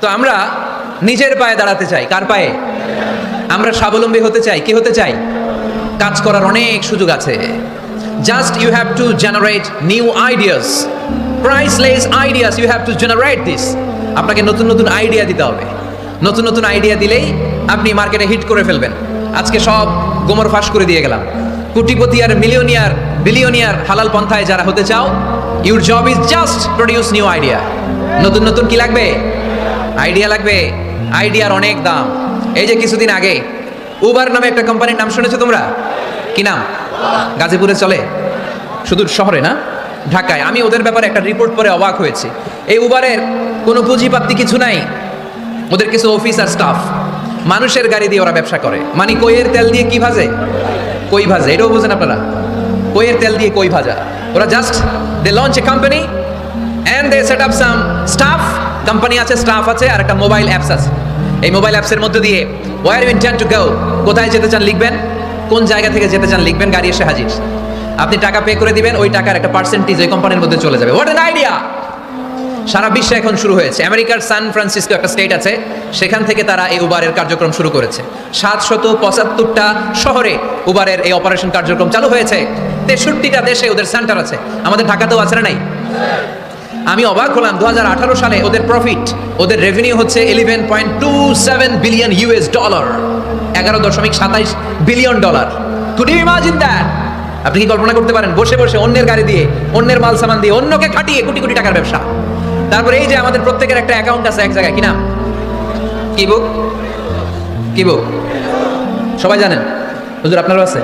তো আমরা নিজের পায়ে দাঁড়াতে চাই। কার পায়ে? আমরা স্বাবলম্বী হতে চাই। কি হতে চাই? কাজ করার অনেক সুযোগ আছে। Just you have to generate new ideas priceless ideas you have to generate this আপনাকে নতুন নতুন আইডিয়া দিতে হবে। নতুন নতুন আইডিয়া দিলেই আপনি মার্কেটে হিট করে ফেলবেন। আজকে সব গোমর ফাঁস করে দিয়ে গেলাম। কোটিপতি আর মিলিয়নিয়ার বিলিয়নিয়ার হালাল পন্থায় যারা হতে চাও your job is just produce new idea নতুন নতুন কি লাগবে? আইডিয়া লাগবে? আইডিয়ার অনেক দাম। এই যে কিছুদিন আগে, উবার নামে একটা কোম্পানির নাম শুনেছো তোমরা? কি নাম? গাজীপুরে চলে? শুধু শহরে না? ঢাকায়। আমি ওদের ব্যাপারে একটা রিপোর্ট পরে অবাক হয়েছি। এই উবারের কোনো পুঁজিপাতি কিছু নাই। ওদের কিছু অফিস আর স্টাফ। মানুষের গাড়ি দিয়ে ওরা ব্যবসা করে। মানে কইয়ের তেল দিয়ে কি ভাজে? কই ভাজে? এটাও বুঝেন আপনারা। কইয়ের তেল দিয়ে কই ভাজা? ওরা just they launch a company and they set up some staff company আছে স্টাফ আছে, আর একটা মোবাইল অ্যাপস আছে। এই মোবাইল অ্যাপসের মধ্যে দিয়ে where you intend to go কোথায় যেতে চান লিখবেন, কোন জায়গা থেকে যেতে চান লিখবেন, গাড়ি এসে হাজির। আপনি টাকা পে করে দিবেন, ওই টাকার একটা পার্সেন্টেজ ওই কোম্পানির মধ্যে চলে যাবে। হোয়াট এন আইডিয়া সারা বিশ্বে এখন শুরু হয়েছে। আমেরিকার সান ফ্রান্সিসকো একটা স্টেট আছে, সেখান থেকে তারা এই উবারের কার্যক্রম শুরু করেছে। সাতশত পঁচাত্তরটা শহরে উবারের এই অপারেশন কার্যক্রম চালু হয়েছে। তেষট্টিটা দেশে ওদের সেন্টার আছে। আমাদের ঢাকাতেও আছে না নাই? আমি অবাক হলাম, দুহাজার আঠারো সালে ওদের প্রফিট ওদের রেভিনিউ হচ্ছে eleven point two seven billion US dollar এগারো দশমিক সাতাইশ billion dollar could imagine that আপনি কি কল্পনা করতে পারেন, বসে বসে অন্যের গাড়ি দিয়ে, অন্যের মাল সামান দিয়ে, অন্যকে খাটিয়ে কোটি কোটি টাকার ব্যবসা? তারপরে এই যে আমাদের প্রত্যেকের একটা অ্যাকাউন্ট আছে এক জায়গায়, কি নাম? কি বুক কি বুক সবাই জানেন? হুজুর আপনারও আছে?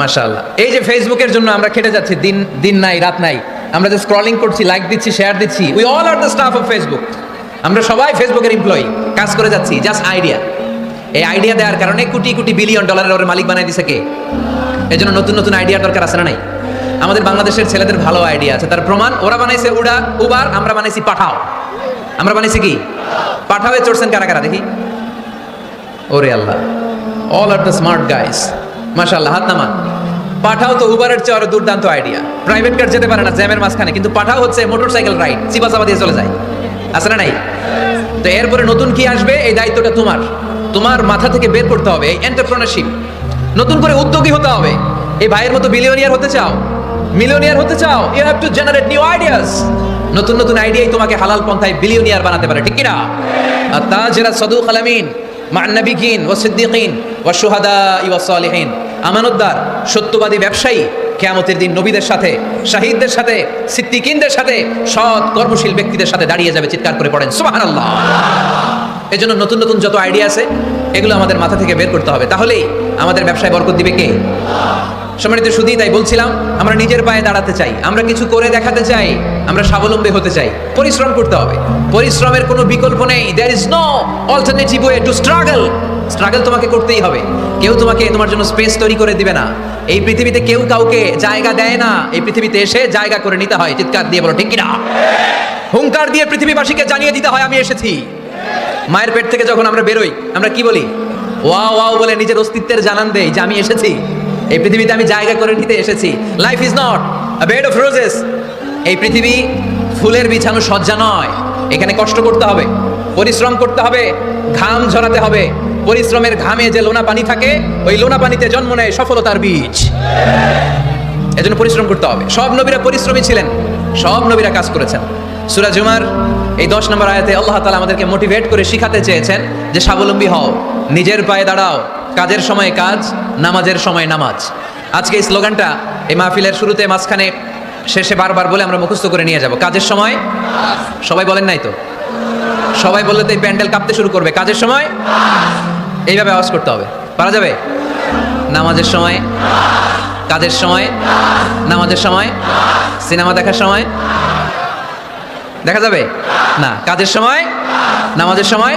মাশাআল্লাহ। এই যে ফেসবুকের জন্য আমরা খেটে যাচ্ছি, দিন দিন নাই, রাত নাই। আমরা যে স্ক্রলিং করছি লাইক দিচ্ছি শেয়ার দিচ্ছি we all are the stuff of Facebook আমরা সবাই ফেসবুকের এমপ্লয়ি কাজ করে যাচ্ছি জাস্ট আইডিয়া এই আইডিয়া দেওয়ার কারণে কোটি কোটি বিলিয়ন ডলারের ওর মালিক বানাই দিছে কে? এই জন্য নতুন নতুন আইডিয়ার দরকার আছে না নাই? আমাদের বাংলাদেশের ছেলেদের ভালো আইডিয়া আছে। তার প্রমাণ, ওরা বানাইছে উড়া, উবার, আমরা বানাইছি পাঠাও। আমরা বানাইছি কি? পাঠাওয়ে চড়ছেন কারা কারা? দেখি। ওরে আল্লাহ। All are the smart guys মাশাআল্লাহ, হাত নামান। পাঠাও তো উবারের চেয়ে আরও দুর্দান্ত আইডিয়া প্রাইভেট কার যেতে পারে না, জ্যামের মাঝখানে, কিন্তু পাঠাও হচ্ছে মোটরসাইকেল রাইড চিপা চাপা দিয়ে চলে যায়। আছে না নাই? তো এরপরে নতুন কি আসবে? এই দায়িত্বটা তোমার। তোমার মাথা থেকে বের করতে হবে এই এন্টারপ্রেনারশিপ নতুন করে উদ্যোগী হতে হবে। এই ভাইয়ের মতো বিলিয়নিয়ার হতে চাও? মিলিয়নিয়ার হতে চাও? You have to generate new ideas নতুন নতুন আইডিয়াই তোমাকে হালাল পন্থায় বিলিয়নিয়ার বানাতে পারে, ঠিক কিনা আর তাজেরা সদুক আলামিন মা নবিকিন ও সিদ্দিকিন ও সুহাদা ইউ সালিহিন আমানতদার, সত্যবাদী ব্যবসায়ী, কেয়ামতের দিন নবীদের সাথে, শাহিদদের সাথে, সিদ্দিকিনদের সাথে, সৎ কর্মশীল ব্যক্তিদের সাথে দাঁড়িয়ে যাবে, চিৎকার করে পড়েন। সুবহানাল্লাহ। এই জন্য নতুন নতুন যত আইডিয়া আছে, এগুলো আমাদের মাথা থেকে বের করতে হবে। তাহলেই আমাদের ব্যবসায় বরকত দিবে কে? সম্মানিত শুধুই তাই বলছিলাম, আমরা নিজের পায়ে দাঁড়াতে চাই, আমরা কিছু করে দেখাতে চাই, আমরা স্বাবলম্বী হতে চাই। পরিশ্রম করতে হবে। পরিশ্রমের কোনো বিকল্প নেই। There is no alternative way to struggle struggle তোমাকে করতেই হবে। কেউ তোমাকে তোমার জন্য স্পেস তৈরি করে দিবে না। এই পৃথিবীতে কেউ কাউকে জায়গা দেয় না। এই পৃথিবীতে এসে জায়গা করে নিতে হয়। চিৎকার দিয়ে বলো, ঠিক কিনা? হুঙ্কার দিয়ে পৃথিবীবাসীকে জানিয়ে দিতে হয়, আমি এসেছি। মায়ের পেট থেকে যখন আমরা বেরোই, আমরা কি বলি? ওয়া ওয়াও বলে নিজের অস্তিত্বের জানান দেই যে আমি এসেছি। এই পৃথিবীতে আমি জায়গা করে নিতে এসেছি। Life is not bed of roses এই পৃথিবী ফুলের বিছানো সজ্জা নয়। এখানে কষ্ট করতে হবে, পরিশ্রম করতে হবে, ঘাম ঝরাতে হবে। পরিশ্রমের ঘামে যে লোনা পানি থাকে, ওই লোনা পানিতে জন্ম নেয় সফলতার বীজ। এজন্য পরিশ্রম করতে হবে। সব নবীরা পরিশ্রমী ছিলেন, সব নবীরা কাজ করেছেন। সুরা জুমার এই দশ নম্বর আয়াতে আল্লাহ তালা আমাদেরকে মোটিভেট করে শিখাতে চেয়েছেন যে স্বাবলম্বী হও, নিজের পায়ে দাঁড়াও। কাজের সময় কাজ, নামাজের সময় নামাজ। আজকে এই স্লোগানটা এই মাহফিলের শুরুতে মাঝখানে, শেষে বারবার বলে আমরা মুখস্থ করে নিয়ে যাব। কাজের সময়? সবাই বলেন নাই তো? সবাই বললে তো এই প্যান্ডেল কাঁপতে শুরু করবে। কাজের সময়? এইভাবে আওয়াজ করতে হবে। পারা যাবে? নামাজের সময়? কাজের সময়? নামাজের সময়? সিনেমা দেখার সময়? দেখা যাবে? না। কাজের সময়? নামাজের সময়?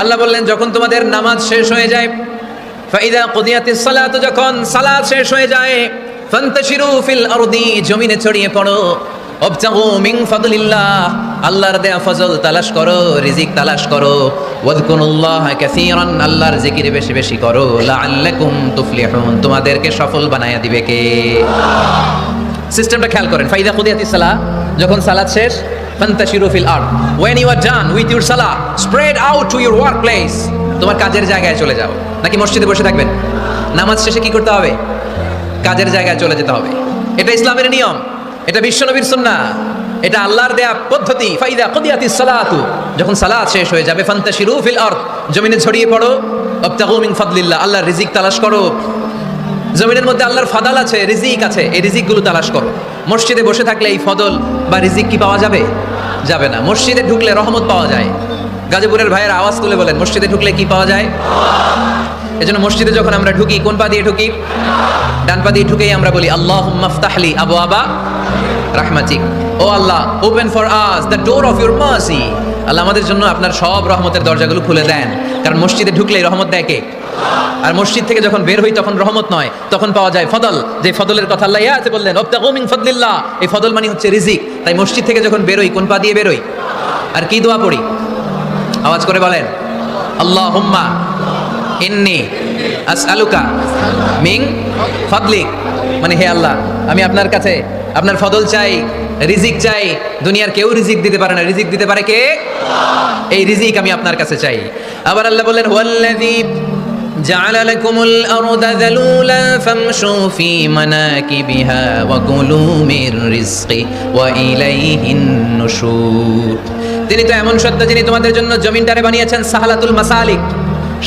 আল্লাহ বললেন, যখন তোমাদের নামাজ শেষ হয়ে যায়, ফাইদা কুদিয়াতিস সালাত, যখন সালাত শেষ হয়ে যায়, ফান্তাশিরু ফিল আরদি, জমিনে ছড়িয়ে পড়ো অবতাগু মিন ফাদলিল্লাহ, আল্লাহর দেয়া ফজল তালাশ করো, রিজিক তালাশ করো ওয়াদকুরুল্লাহ কাসীরান, আল্লাহর জিকির বেশি বেশি করো, লাআল্লাকুম তুফলিহুন, তোমাদেরকে সফল বানায়া দিবে কে? সিস্টেমটা খেয়াল করেন, ফাইদা কুদিয়াতিস সালাহ যখন সালাত শেষ ফান্তাশিরু ফিল আরদ। When you are done with your salah, spread out to your work place তোমার কাজের জায়গায় চলে যাও। নাকি মসজিদে বসে থাকবেন? নামাজ শেষে কি করতে হবে? কাজের জায়গায় চলে যেতে হবে। এটা ইসলামের নিয়ম। এটা বিশ্বনবীর সুন্নাহ। এটা আল্লাহর দেয়া পদ্ধতি। ফাইদা কুদিয়াতিস সালাতু। যখন সালাত শেষ হয়ে যাবে, ফান্তাশিরু ফিল আরদ। জমিনে ছড়িয়ে পড়ো। অবতাগু ফাদলিল্লাহ। আল্লাহর রিজিক তালাশ করো। জমিনের মধ্যে আল্লাহর ফাদাল আছে, রিজিক আছে। এই রিজিকগুলো তালাশ করো। মসজিদে বসে থাকলে এই ফদল বা রিজিক কি পাওয়া যাবে? যাবে না। মসজিদে ঢুকলে রহমত পাওয়া যায়। গাজীপুরের ভাইয়ের আওয়াজ তুলে বলেন, মসজিদে ঢুকলে কি পাওয়া যায়? এজন্য মসজিদে যখন আমরা ঢুকি, কোন পা দিয়ে ঢুকি? ডান পা দিয়ে ঢুকেই আমরা বলি আল্লাহ মাফতাহলি আবু আবা রাহমাতিক। O Allah open for us the door of your mercy আল্লাহ আমাদের জন্য আপনার সব রহমতের দরজাগুলো খুলে দেন। কারণ মসজিদে ঢুকলেই রহমত দেয় কে? আর মসজিদ থেকে যখন বের হই, তখন রহমত নয়। তখন পাওয়া যায় ফদল। যে ফদলের কথা আল্লাহ ইয়াতে বললেন অবতাগু মিন ফাদলিল্লাহ। এই ফদল মানে হচ্ছে রিজিক। তাই মসজিদ থেকে যখন বেরোই কোন পা দিয়ে বেরোই আর কি দোয়া পড়ি? আওয়াজ করে বলেন আল্লাহ হুম্মা ইন্নি আসআলুকা মিং ফদলিক। মানে হে আল্লাহ, আমি আপনার কাছে আপনার ফদল চাই, রিজিক চাই। দুনিয়ার কেউ রিজিক দিতে পারে না। রিজিক দিতে পারে কে? এই রিজিক আমি আপনার কাছে চাই। আবার আল্লাহ বললেন হুয়াল্লাযী جعل لكم الأرض ذلولا فامشوا في مناكبها وكلوا من رزقه وإليه النشور তিনি তো এমন সত্য যিনি তোমাদের জন্য জমিনটারে বানিয়েছেন সাহালাতুল মাসালিক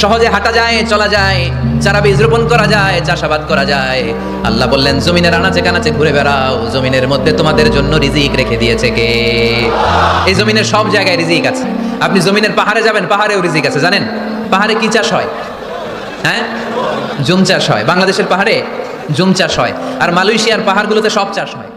সহজে হাঁটা যায় চলা যায় চারা বীজ রোপণ করা যায় চাষাবাদ করা যায় আল্লাহ বললেন জমিনের আনাচে কানাচে ঘুরে বেড়াও জমিনের মধ্যে তোমাদের জন্য রিজিক রেখে দিয়েছে কে এই জমিনের সব জায়গায় রিজিক আছে আপনি জমিনের পাহাড়ে যাবেন পাহাড়েও রিজিক আছে জানেন পাহাড়ে কি চাষ হয় হ্যাঁ? জুম চাষ হয়। বাংলাদেশের পাহাড়ে জুম চাষ হয়। আর মালয়েশিয়ার পাহাড়গুলোতে সব চাষ হয়।